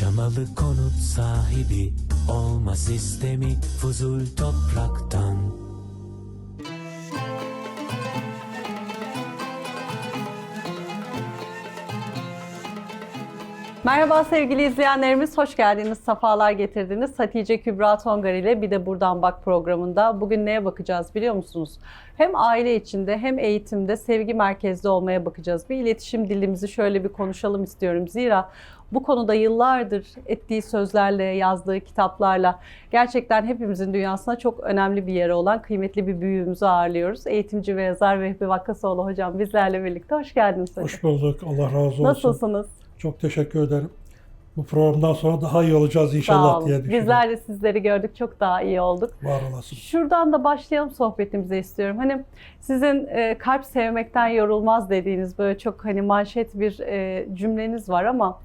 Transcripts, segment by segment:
Yaşamalı konut sahibi olma sistemi fuzul topraktan. Merhaba sevgili izleyenlerimiz, hoş geldiniz, sefalar getirdiniz. Hatice Kübra Tongar ile bir de Buradan Bak programında bugün neye bakacağız biliyor musunuz? Hem aile içinde hem eğitimde sevgi merkezli olmaya bakacağız. Bir iletişim dilimizi şöyle bir konuşalım istiyorum. Zira bu konuda yıllardır ettiği sözlerle, yazdığı kitaplarla gerçekten hepimizin dünyasına çok önemli bir yeri olan kıymetli bir büyüğümüzü ağırlıyoruz. Eğitimci ve yazar Vehbi Vakkasoğlu hocam bizlerle birlikte. Hoş geldiniz. hocam. Hoş bulduk. Allah razı olsun. Nasılsınız? Çok teşekkür ederim. Bu programdan sonra daha iyi olacağız Sağ inşallah olun. diye düşünüyorum. Bizler de sizleri gördük. Çok daha iyi olduk. Var olasın. Şuradan da başlayalım sohbetimize istiyorum. Hani sizin e, kalp sevmekten yorulmaz dediğiniz böyle çok hani manşet bir e, cümleniz var ama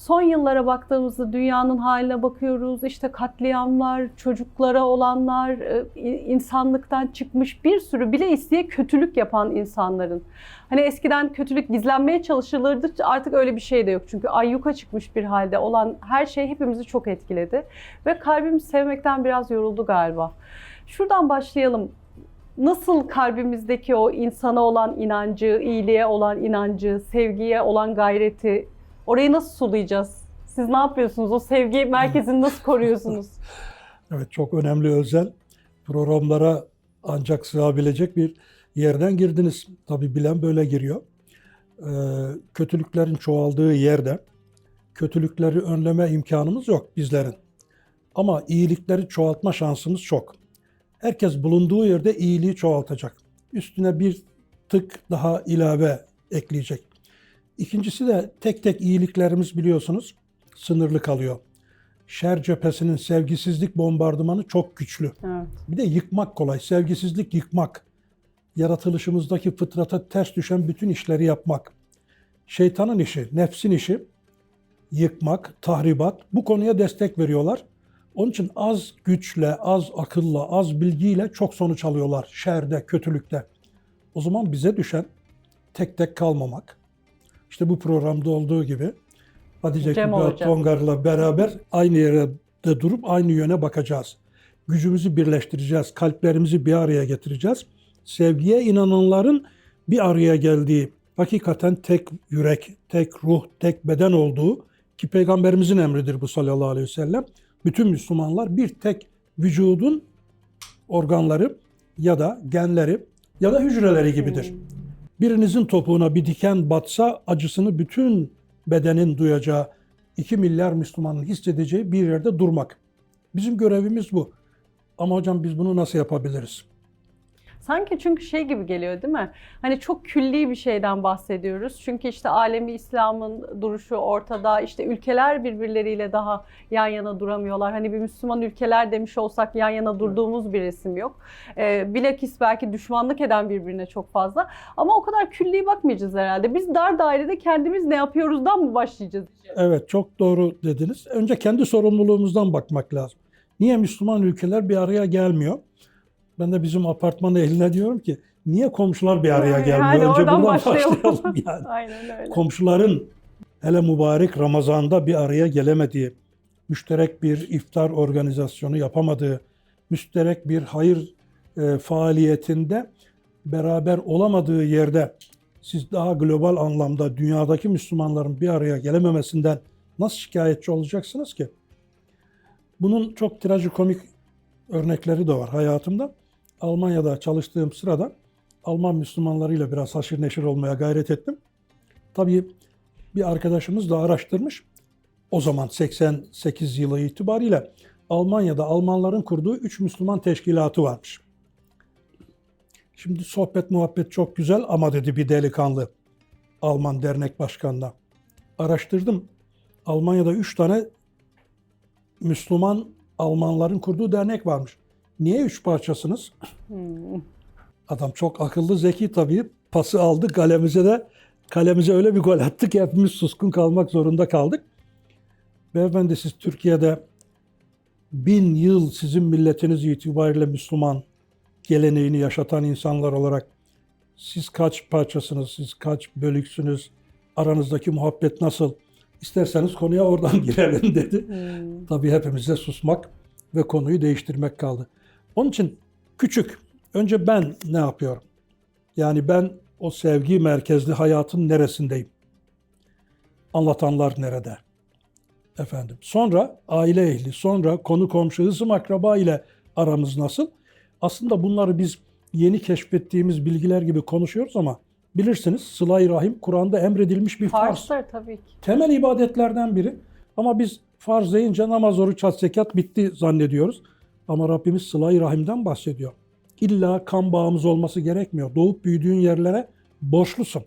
son yıllara baktığımızda dünyanın haline bakıyoruz. İşte katliamlar, çocuklara olanlar, e, insanlıktan çıkmış bir sürü bile isteye kötülük yapan insanların. Hani eskiden kötülük gizlenmeye çalışılırdı. Artık öyle bir şey de yok. Çünkü ayyuka çıkmış bir halde olan her şey hepimizi çok etkiledi. Ve kalbimiz sevmekten biraz yoruldu galiba. Şuradan başlayalım. Nasıl kalbimizdeki o insana olan inancı, iyiliğe olan inancı, sevgiye olan gayreti orayı nasıl sulayacağız? Siz ne yapıyorsunuz? O sevgi merkezini nasıl koruyorsunuz? Evet çok önemli özel programlara ancak sığabilecek bir yerden girdiniz. Tabi bilen böyle giriyor. Ee, kötülüklerin çoğaldığı yerde kötülükleri önleme imkanımız yok bizlerin. Ama iyilikleri çoğaltma şansımız çok. Herkes bulunduğu yerde iyiliği çoğaltacak. Üstüne bir tık daha ilave ekleyecek. İkincisi de tek tek iyiliklerimiz biliyorsunuz sınırlı kalıyor. Şer cephesinin sevgisizlik bombardımanı çok güçlü. Evet. Bir de yıkmak kolay. Sevgisizlik yıkmak. Yaratılışımızdaki fıtrata ters düşen bütün işleri yapmak. Şeytanın işi, nefsin işi yıkmak, tahribat. Bu konuya destek veriyorlar. Onun için az güçle, az akılla, az bilgiyle çok sonuç alıyorlar şerde, kötülükte. O zaman bize düşen tek tek kalmamak. İşte bu programda olduğu gibi Hatice Cem Kübra. Tongar'la beraber aynı yerde durup aynı yöne bakacağız. Gücümüzü birleştireceğiz, kalplerimizi bir araya getireceğiz. Sevgiye inananların bir araya geldiği, hakikaten tek yürek, tek ruh, tek beden olduğu ki Peygamberimizin emridir bu sallallahu aleyhi ve sellem. Bütün Müslümanlar bir tek vücudun organları ya da genleri ya da hücreleri gibidir. Birinizin topuğuna bir diken batsa acısını bütün bedenin duyacağı, 2 milyar Müslümanın hissedeceği bir yerde durmak. Bizim görevimiz bu. Ama hocam biz bunu nasıl yapabiliriz? Sanki çünkü şey gibi geliyor değil mi? Hani çok külli bir şeyden bahsediyoruz. Çünkü işte alemi İslam'ın duruşu ortada. İşte ülkeler birbirleriyle daha yan yana duramıyorlar. Hani bir Müslüman ülkeler demiş olsak yan yana durduğumuz bir resim yok. Ee, bilakis belki düşmanlık eden birbirine çok fazla. Ama o kadar külli bakmayacağız herhalde. Biz dar dairede kendimiz ne yapıyoruzdan mı başlayacağız? Evet çok doğru dediniz. Önce kendi sorumluluğumuzdan bakmak lazım. Niye Müslüman ülkeler bir araya gelmiyor? Ben de bizim apartmanın eline diyorum ki niye komşular bir araya Yani gelmiyor? Önce oradan buradan başlayalım. başlayalım yani. Aynen öyle. komşuların hele mübarek Ramazan'da bir araya gelemediği, müşterek bir iftar organizasyonu yapamadığı, müşterek bir hayır e, faaliyetinde beraber olamadığı yerde siz daha global anlamda dünyadaki Müslümanların bir araya gelememesinden nasıl şikayetçi olacaksınız ki? Bunun çok trajikomik örnekleri de var hayatımda. Almanya'da çalıştığım sırada Alman Müslümanlarıyla biraz haşır neşir olmaya gayret ettim. Tabii bir arkadaşımız da araştırmış. O zaman 88 yılı itibariyle Almanya'da Almanların kurduğu 3 Müslüman teşkilatı varmış. Şimdi sohbet muhabbet çok güzel ama dedi bir delikanlı Alman dernek başkanına. Araştırdım. Almanya'da 3 tane Müslüman Almanların kurduğu dernek varmış. Niye üç parçasınız? Hmm. Adam çok akıllı, zeki tabii. Pası aldı kalemize de kalemize öyle bir gol attı ki hepimiz suskun kalmak zorunda kaldık. Beyefendi siz Türkiye'de bin yıl sizin milletiniz itibariyle Müslüman geleneğini yaşatan insanlar olarak siz kaç parçasınız, siz kaç bölüksünüz, aranızdaki muhabbet nasıl? İsterseniz konuya oradan girelim dedi. Hmm. Tabii hepimize susmak ve konuyu değiştirmek kaldı. Onun için küçük. Önce ben ne yapıyorum? Yani ben o sevgi merkezli hayatın neresindeyim? Anlatanlar nerede? Efendim. Sonra aile ehli, sonra konu komşu, hısım akraba ile aramız nasıl? Aslında bunları biz yeni keşfettiğimiz bilgiler gibi konuşuyoruz ama bilirsiniz sıla-i rahim Kur'an'da emredilmiş bir farz Farslar tabii ki. temel ibadetlerden biri. Ama biz farz deyince namaz, oruç, zekat bitti zannediyoruz. Ama Rabbimiz sıla-i rahimden bahsediyor. İlla kan bağımız olması gerekmiyor. Doğup büyüdüğün yerlere borçlusun.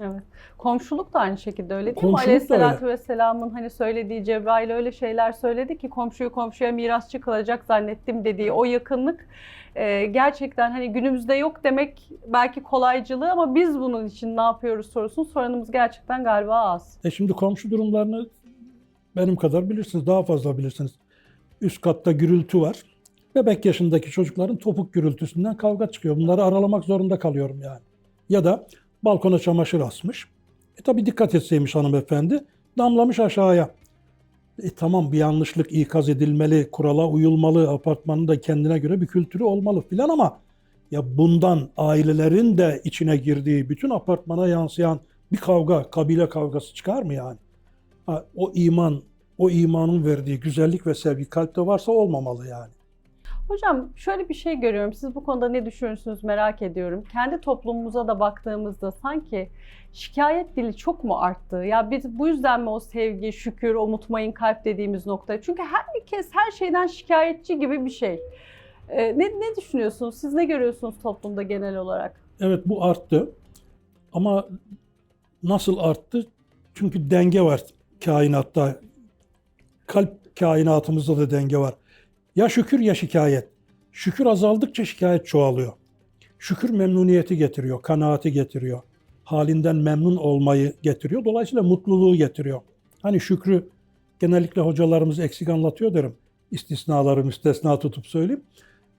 Evet. Komşuluk da aynı şekilde öyle değil mi? Komşuluk da Aleyhisselatü Vesselam'ın hani söylediği Cebrail öyle şeyler söyledi ki komşuyu komşuya mirasçı kılacak zannettim dediği o yakınlık e, gerçekten hani günümüzde yok demek belki kolaycılığı ama biz bunun için ne yapıyoruz sorusunu soranımız gerçekten galiba az. E şimdi komşu durumlarını benim kadar bilirsiniz, daha fazla bilirsiniz. Üst katta gürültü var. Bebek yaşındaki çocukların topuk gürültüsünden kavga çıkıyor. Bunları aralamak zorunda kalıyorum yani. Ya da balkona çamaşır asmış. E tabi dikkat etseymiş hanımefendi. Damlamış aşağıya. E tamam bir yanlışlık ikaz edilmeli, kurala uyulmalı, apartmanın da kendine göre bir kültürü olmalı filan ama ya bundan ailelerin de içine girdiği, bütün apartmana yansıyan bir kavga, kabile kavgası çıkar mı yani? Ha, o iman, o imanın verdiği güzellik ve sevgi kalpte varsa olmamalı yani. Hocam şöyle bir şey görüyorum. Siz bu konuda ne düşünürsünüz merak ediyorum. Kendi toplumumuza da baktığımızda sanki şikayet dili çok mu arttı? Ya biz bu yüzden mi o sevgi, şükür, o mutmain kalp dediğimiz nokta? Çünkü herkes her şeyden şikayetçi gibi bir şey. Ee, ne, ne düşünüyorsunuz? Siz ne görüyorsunuz toplumda genel olarak? Evet bu arttı. Ama nasıl arttı? Çünkü denge var kainatta. Kalp kainatımızda da denge var. Ya şükür ya şikayet. Şükür azaldıkça şikayet çoğalıyor. Şükür memnuniyeti getiriyor, kanaati getiriyor. Halinden memnun olmayı getiriyor. Dolayısıyla mutluluğu getiriyor. Hani şükrü genellikle hocalarımız eksik anlatıyor derim. İstisnaları müstesna tutup söyleyeyim.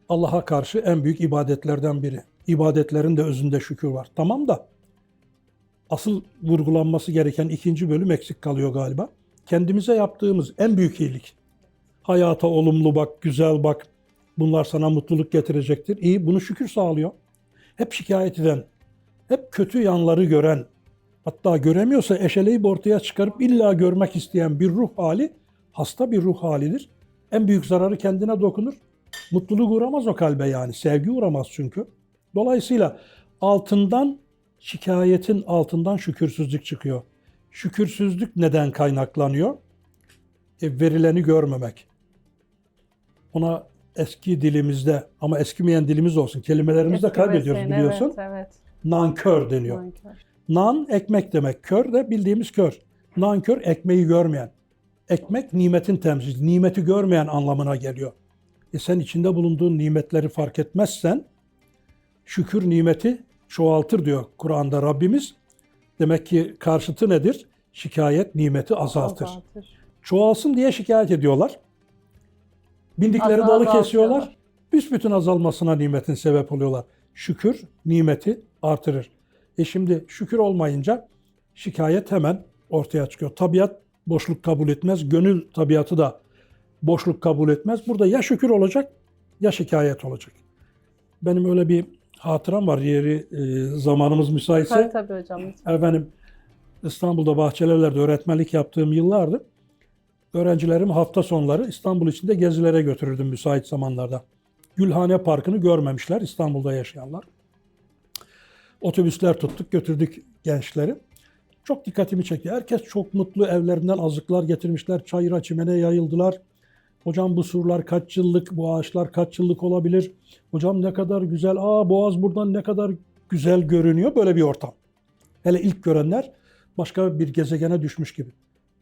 Allah'a karşı en büyük ibadetlerden biri. İbadetlerin de özünde şükür var. Tamam da asıl vurgulanması gereken ikinci bölüm eksik kalıyor galiba. Kendimize yaptığımız en büyük iyilik. Hayata olumlu bak, güzel bak. Bunlar sana mutluluk getirecektir. İyi, bunu şükür sağlıyor. Hep şikayet eden, hep kötü yanları gören, hatta göremiyorsa eşeleyip ortaya çıkarıp illa görmek isteyen bir ruh hali, hasta bir ruh halidir. En büyük zararı kendine dokunur. Mutluluk uğramaz o kalbe yani. Sevgi uğramaz çünkü. Dolayısıyla altından şikayetin altından şükürsüzlük çıkıyor. Şükürsüzlük neden kaynaklanıyor? E, verileni görmemek. Ona eski dilimizde ama eskimeyen dilimiz olsun. Kelimelerimizi de kaybediyoruz biliyorsun. Evet, evet. Nankör deniyor. Nankör. Nan ekmek demek. Kör de bildiğimiz kör. Nankör ekmeği görmeyen. Ekmek nimetin temsili. Nimeti görmeyen anlamına geliyor. E sen içinde bulunduğun nimetleri fark etmezsen şükür nimeti çoğaltır diyor Kur'an'da Rabbimiz. Demek ki karşıtı nedir? Şikayet nimeti azaltır. Azaltır. Çoğalsın diye şikayet ediyorlar. Bindikleri Azal- dalı kesiyorlar. Büsbütün azalmasına nimetin sebep oluyorlar. Şükür nimeti artırır. E şimdi şükür olmayınca şikayet hemen ortaya çıkıyor. Tabiat boşluk kabul etmez. Gönül tabiatı da boşluk kabul etmez. Burada ya şükür olacak ya şikayet olacak. Benim öyle bir hatıram var yeri e, zamanımız müsaitse. Tabii tabii hocam. Efendim İstanbul'da Bahçelievler'de öğretmenlik yaptığım yıllardı. Öğrencilerimi hafta sonları İstanbul içinde gezilere götürürdüm müsait zamanlarda. Gülhane Parkı'nı görmemişler İstanbul'da yaşayanlar. Otobüsler tuttuk götürdük gençleri. Çok dikkatimi çekti. Herkes çok mutlu evlerinden azıklar getirmişler. Çayıra çimene yayıldılar. Hocam bu surlar kaç yıllık, bu ağaçlar kaç yıllık olabilir? Hocam ne kadar güzel, aa boğaz buradan ne kadar güzel görünüyor. Böyle bir ortam. Hele ilk görenler başka bir gezegene düşmüş gibi.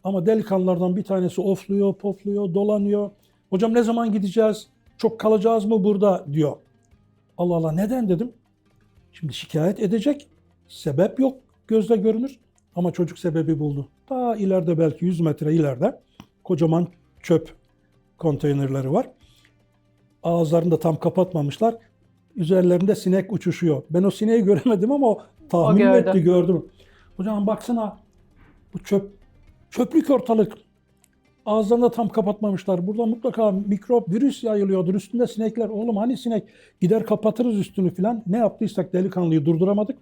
Ama delikanlılardan bir tanesi ofluyor, pofluyor, dolanıyor. Hocam ne zaman gideceğiz? Çok kalacağız mı burada diyor. Allah Allah neden dedim. Şimdi şikayet edecek. Sebep yok. Gözle görünür. Ama çocuk sebebi buldu. Daha ileride belki 100 metre ileride kocaman çöp konteynerleri var. Ağızlarını da tam kapatmamışlar. Üzerlerinde sinek uçuşuyor. Ben o sineği göremedim ama o tahmin O gördü. etti gördüm. Hocam baksana bu çöp Çöplük ortalık. Ağızlarını tam kapatmamışlar. Burada mutlaka mikrop, virüs yayılıyordur. Üstünde sinekler. Oğlum hani sinek? Gider kapatırız üstünü filan. Ne yaptıysak delikanlıyı durduramadık.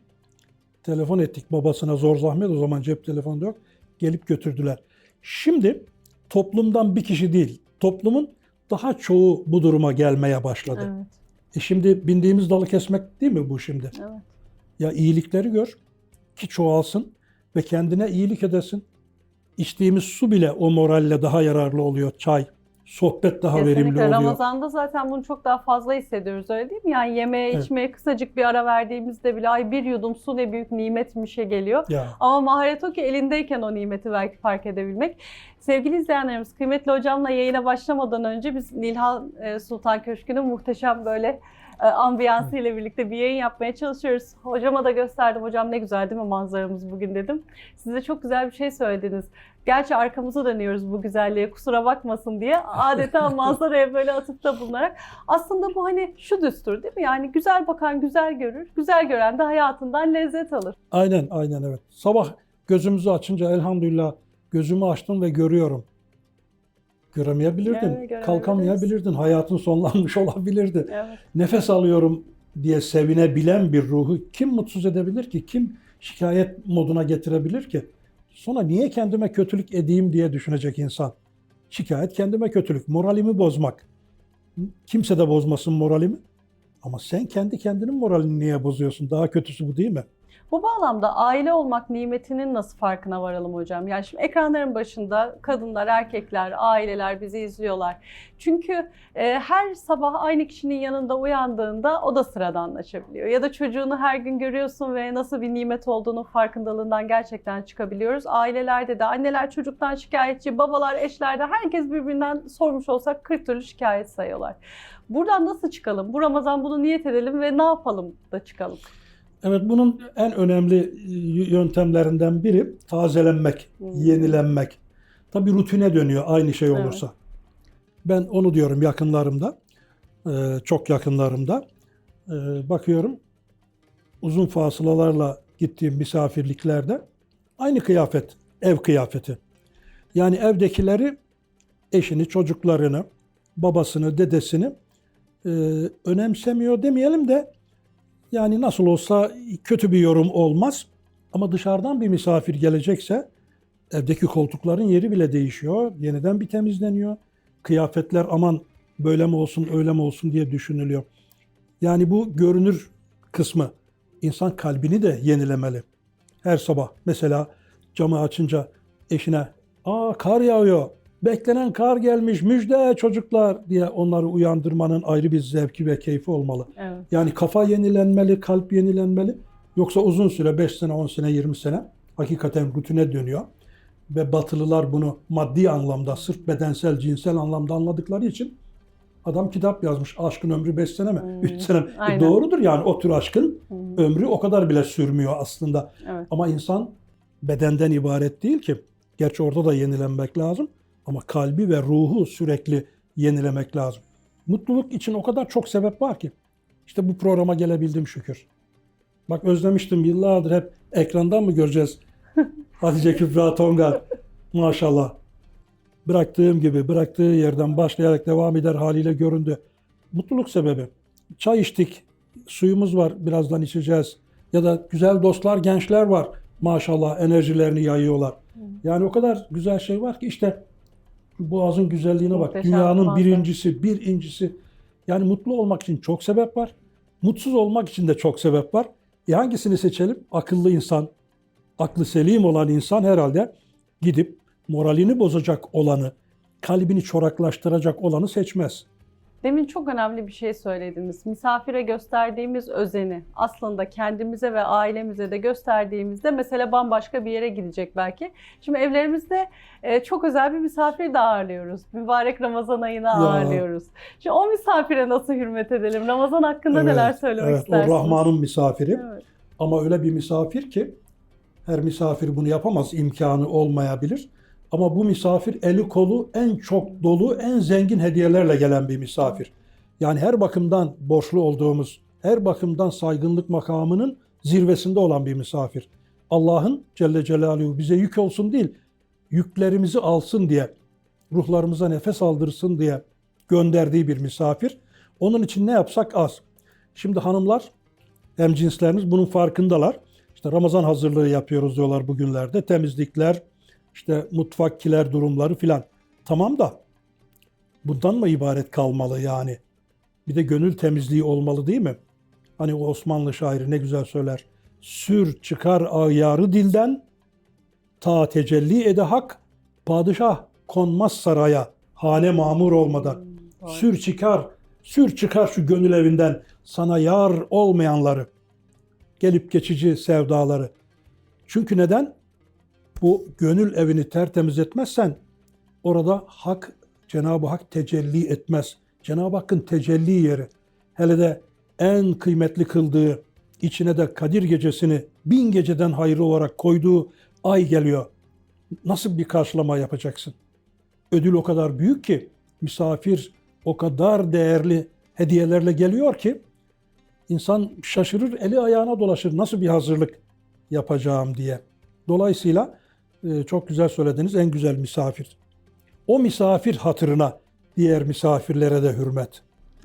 Telefon ettik babasına zor zahmet. O zaman cep telefonu da yok. Gelip götürdüler. Şimdi toplumdan bir kişi değil, toplumun daha çoğu bu duruma gelmeye başladı. Evet. E şimdi bindiğimiz dalı kesmek değil mi bu şimdi? Evet. Ya iyilikleri gör ki çoğalsın ve kendine iyilik edesin. İçtiğimiz su bile o moralle daha yararlı oluyor. Çay, sohbet daha verimli Kesinlikle. oluyor. Ramazan'da zaten bunu çok daha fazla hissediyoruz öyle değil mi? Yani yemeğe Evet. içmeye kısacık bir ara verdiğimizde bile ay bir yudum su ne büyük nimetmişe geliyor. Ya Ama maharet o ki elindeyken o nimeti belki fark edebilmek. Sevgili izleyenlerimiz, kıymetli hocamla yayına başlamadan önce biz Nilhan e, Sultan Köşkü'nün muhteşem böyle ambiyansı ile birlikte bir yayın yapmaya çalışıyoruz. Hocama da gösterdim. Hocam ne güzel değil mi manzaramız bugün dedim. Siz de çok güzel bir şey söylediniz. Gerçi arkamıza dönüyoruz bu güzelliğe kusura bakmasın diye. Adeta manzaraya böyle atıfta bulunarak. Aslında bu hani şu düstur değil mi? Yani güzel bakan güzel görür. Güzel gören de hayatından lezzet alır. aynen aynen evet. Sabah gözümüzü açınca elhamdülillah gözümü açtım ve görüyorum. Göremeyebilirdin, göremeyebiliriz. kalkamayabilirdin, hayatın sonlanmış olabilirdi. Evet. nefes alıyorum diye sevinebilen bir ruhu kim mutsuz edebilir ki? Kim şikayet moduna getirebilir ki? Sonra niye kendime kötülük edeyim diye düşünecek insan. Şikayet kendime kötülük, moralimi bozmak. Kimse de bozmasın moralimi. Ama sen kendi kendinin moralini niye bozuyorsun? Daha kötüsü bu değil mi? Bu bağlamda aile olmak nimetinin nasıl farkına varalım hocam? Yani şimdi ekranların başında kadınlar, erkekler, aileler bizi izliyorlar. Çünkü e, her sabah aynı kişinin yanında uyandığında o da sıradanlaşabiliyor. Ya da çocuğunu her gün görüyorsun ve nasıl bir nimet olduğunu farkındalığından gerçekten çıkabiliyoruz. Ailelerde de anneler çocuktan şikayetçi, babalar eşlerde herkes birbirinden sormuş olsak 40 türlü şikayet sayıyorlar. Buradan nasıl çıkalım? Bu Ramazan bunu niyet edelim ve ne yapalım da çıkalım? Evet bunun en önemli yöntemlerinden biri tazelenmek, Hmm. yenilenmek. Tabii rutine dönüyor aynı şey Evet. olursa. Ben onu diyorum yakınlarımda, e, çok yakınlarımda. E, Bakıyorum uzun fasılalarla gittiğim misafirliklerde aynı kıyafet, ev kıyafeti. Yani evdekileri, eşini, çocuklarını, babasını, dedesini e, önemsemiyor demeyelim de yani nasıl olsa kötü bir yorum olmaz. Ama dışarıdan bir misafir gelecekse evdeki koltukların yeri bile değişiyor. Yeniden bir temizleniyor. Kıyafetler aman böyle mi olsun öyle mi olsun diye düşünülüyor. Yani bu görünür kısmı insan kalbini de yenilemeli. Her sabah mesela camı açınca eşine ''Aa kar yağıyor, beklenen kar gelmiş, müjde çocuklar'' diye onları uyandırmanın ayrı bir zevki ve keyfi olmalı. Evet. Yani kafa yenilenmeli, kalp yenilenmeli. Yoksa uzun süre 5 sene, 10 sene, 20 sene hakikaten rutine dönüyor. Ve batılılar bunu maddi anlamda, sırf bedensel, cinsel anlamda anladıkları için adam kitap yazmış. Aşkın ömrü 5 sene mi? Hmm, 3 sene mi? E doğrudur yani o tür aşkın Hmm. ömrü o kadar bile sürmüyor aslında. Evet. Ama insan bedenden ibaret değil ki. Gerçi orada da yenilenmek lazım. Ama kalbi ve ruhu sürekli yenilemek lazım. Mutluluk için o kadar çok sebep var ki. İşte bu programa gelebildim şükür. Bak özlemiştim yıllardır hep ekrandan mı göreceğiz? Hatice Kübra Tonga maşallah. Bıraktığım gibi bıraktığı yerden başlayarak devam eder haliyle göründü. Mutluluk sebebi. Çay içtik, suyumuz var birazdan içeceğiz. Ya da güzel dostlar, gençler var maşallah enerjilerini yayıyorlar. Yani o kadar güzel şey var ki işte Boğaz'ın güzelliğine bak. Muhteşem Dünyanın manzara. birincisi, bir incisi. Yani mutlu olmak için çok sebep var. Mutsuz olmak için de çok sebep var. E hangisini seçelim? Akıllı insan, aklı selim olan insan herhalde gidip moralini bozacak olanı, kalbini çoraklaştıracak olanı seçmez. Demin çok önemli bir şey söylediniz. Misafire gösterdiğimiz özeni aslında kendimize ve ailemize de gösterdiğimizde mesele bambaşka bir yere gidecek belki. Şimdi evlerimizde e, çok özel bir misafir de ağırlıyoruz. Mübarek Ramazan ayına ağırlıyoruz. Şimdi o misafire nasıl hürmet edelim? Ramazan hakkında neler söylemek evet, istersiniz? O Rahman'ın misafiri. Evet. Ama öyle bir misafir ki her misafir bunu yapamaz, imkanı olmayabilir. Ama bu misafir eli kolu en çok dolu, en zengin hediyelerle gelen bir misafir. Yani her bakımdan borçlu olduğumuz, her bakımdan saygınlık makamının zirvesinde olan bir misafir. Allah'ın Celle Celaluhu bize yük olsun değil, yüklerimizi alsın diye, ruhlarımıza nefes aldırsın diye gönderdiği bir misafir. Onun için ne yapsak az. Şimdi hanımlar, hem cinslerimiz bunun farkındalar. İşte Ramazan hazırlığı yapıyoruz diyorlar bugünlerde. Temizlikler, işte mutfakkiler durumları filan. Tamam da bundan mı ibaret kalmalı yani? Bir de gönül temizliği olmalı değil mi? Hani o Osmanlı şairi ne güzel söyler. Sür çıkar ayarı dilden, ta tecelli ede hak, padişah konmaz saraya, hane mamur olmadan. Doğru. Sür çıkar, sür çıkar şu gönül evinden sana yar olmayanları, gelip geçici sevdaları. Çünkü neden? Bu gönül evini tertemiz etmezsen orada hak, Cenab-ı Hak tecelli etmez. Cenab-ı Hakk'ın tecelli yeri. Hele de en kıymetli kıldığı, içine de Kadir gecesini bin geceden hayırlı olarak koyduğu ay geliyor. Nasıl bir karşılama yapacaksın? Ödül o kadar büyük ki, misafir o kadar değerli hediyelerle geliyor ki, insan şaşırır, eli ayağına dolaşır nasıl bir hazırlık yapacağım diye. Dolayısıyla çok güzel söylediniz, en güzel misafir. O misafir hatırına diğer misafirlere de hürmet,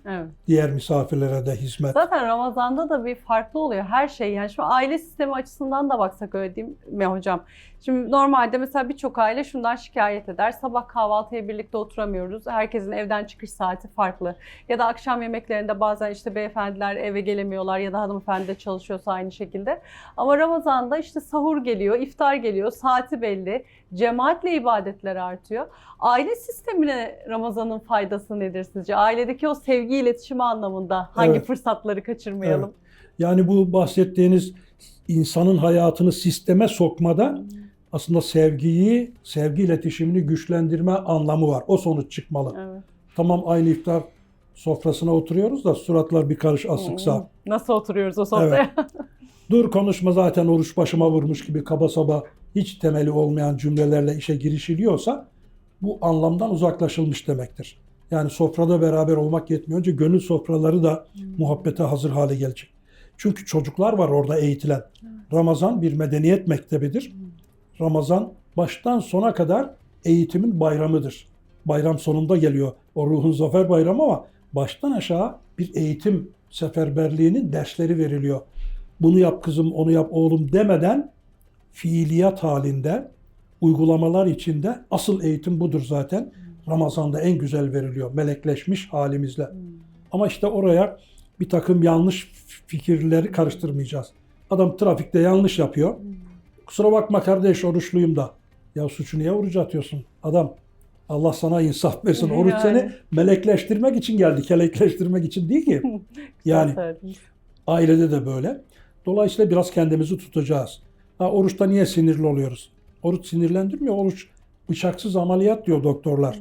Evet. diğer misafirlere de hizmet. Zaten Ramazan'da da bir farklı oluyor her şey. Yani şu aile sistemi açısından da baksak öyle değil mi hocam? Şimdi normalde mesela birçok aile şundan şikayet eder. Sabah kahvaltıya birlikte oturamıyoruz. Herkesin evden çıkış saati farklı. Ya da akşam yemeklerinde bazen işte beyefendiler eve gelemiyorlar ya da hanımefendi de çalışıyorsa aynı şekilde. Ama Ramazan'da işte sahur geliyor, iftar geliyor, saati belli. Cemaatle ibadetler artıyor. Aile sistemine Ramazan'ın faydası nedir sizce? Ailedeki o sevgi iletişimi anlamında hangi Evet. fırsatları kaçırmayalım? Yani bu bahsettiğiniz insanın hayatını sisteme sokmada aslında sevgiyi, sevgi iletişimini güçlendirme anlamı var. O sonuç çıkmalı. Evet. Tamam aynı iftar sofrasına oturuyoruz da suratlar bir karış asıksa. Nasıl oturuyoruz o sofraya? Dur konuşma zaten oruç başıma vurmuş gibi kaba saba hiç temeli olmayan cümlelerle işe girişiliyorsa bu anlamdan uzaklaşılmış demektir. Yani sofrada beraber olmak yetmiyor. Önce gönül sofraları da muhabbete hazır hale gelecek. Çünkü çocuklar var orada eğitilen. Ramazan bir medeniyet mektebidir. Ramazan baştan sona kadar eğitimin bayramıdır. Bayram sonunda geliyor o ruhun zafer bayramı ama baştan aşağı bir eğitim seferberliğinin dersleri veriliyor. Bunu yap kızım, onu yap oğlum demeden fiiliyat halinde uygulamalar içinde asıl eğitim budur zaten. Ramazan'da en güzel veriliyor melekleşmiş halimizle. Ama işte oraya bir takım yanlış fikirleri karıştırmayacağız. Adam trafikte yanlış yapıyor. Kusura bakma kardeş oruçluyum da. Ya suçu niye oruca atıyorsun? Adam Allah sana insaf versin. Oruç Yani. seni melekleştirmek için geldi. Kelekleştirmek için değil ki. Yani ailede de böyle. Dolayısıyla biraz kendimizi tutacağız. Ha, oruçta niye sinirli oluyoruz? Oruç sinirlendirmiyor. Oruç bıçaksız ameliyat diyor doktorlar.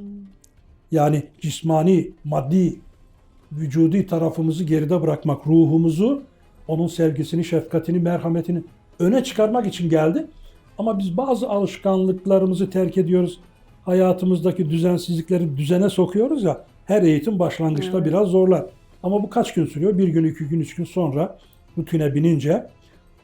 Yani cismani, maddi, vücudi tarafımızı geride bırakmak, ruhumuzu, onun sevgisini, şefkatini, merhametini öne çıkarmak için geldi. Ama biz bazı alışkanlıklarımızı terk ediyoruz. Hayatımızdaki düzensizlikleri düzene sokuyoruz ya. Her eğitim başlangıçta Evet. biraz zorlar. Ama bu kaç gün sürüyor? Bir gün, iki gün, üç gün sonra rutine binince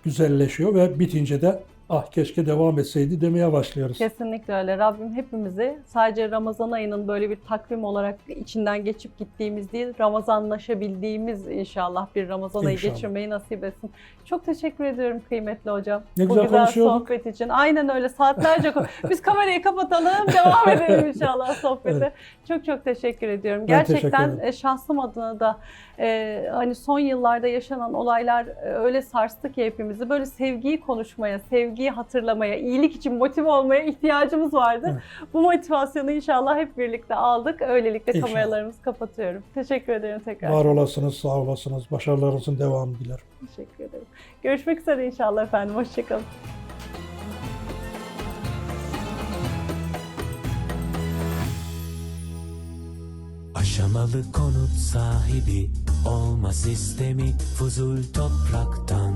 güzelleşiyor ve bitince de ah keşke devam etseydi demeye başlıyoruz. Kesinlikle öyle. Rabbim hepimizi sadece Ramazan ayının böyle bir takvim olarak içinden geçip gittiğimiz değil, Ramazanlaşabildiğimiz inşallah bir Ramazan ayı İnşallah. geçirmeyi nasip etsin. Çok teşekkür ediyorum kıymetli hocam. Ne Bu güzel güzel konuşuyorduk. sohbet için. Aynen öyle saatlerce Biz kamerayı kapatalım, devam edelim inşallah sohbete. Evet. Çok çok teşekkür ediyorum. Ben teşekkür Gerçekten ederim. e, şahsım adına da e, hani son yıllarda yaşanan olaylar e, öyle sarstı ki hepimizi. Böyle sevgiyi konuşmaya, sevgiyi hatırlamaya, iyilik için motive olmaya ihtiyacımız vardı. Evet. Bu motivasyonu inşallah hep birlikte aldık. Öylelikle İnşallah. kameralarımızı kapatıyorum. Teşekkür ederim tekrar. Var olasınız, sağ olasınız. Başarılarınızın devamı dilerim. Teşekkür ederim. Görüşmek üzere inşallah efendim. Hoşçakalın. Aşamalı konut sahibi olma sistemi fuzul topraktan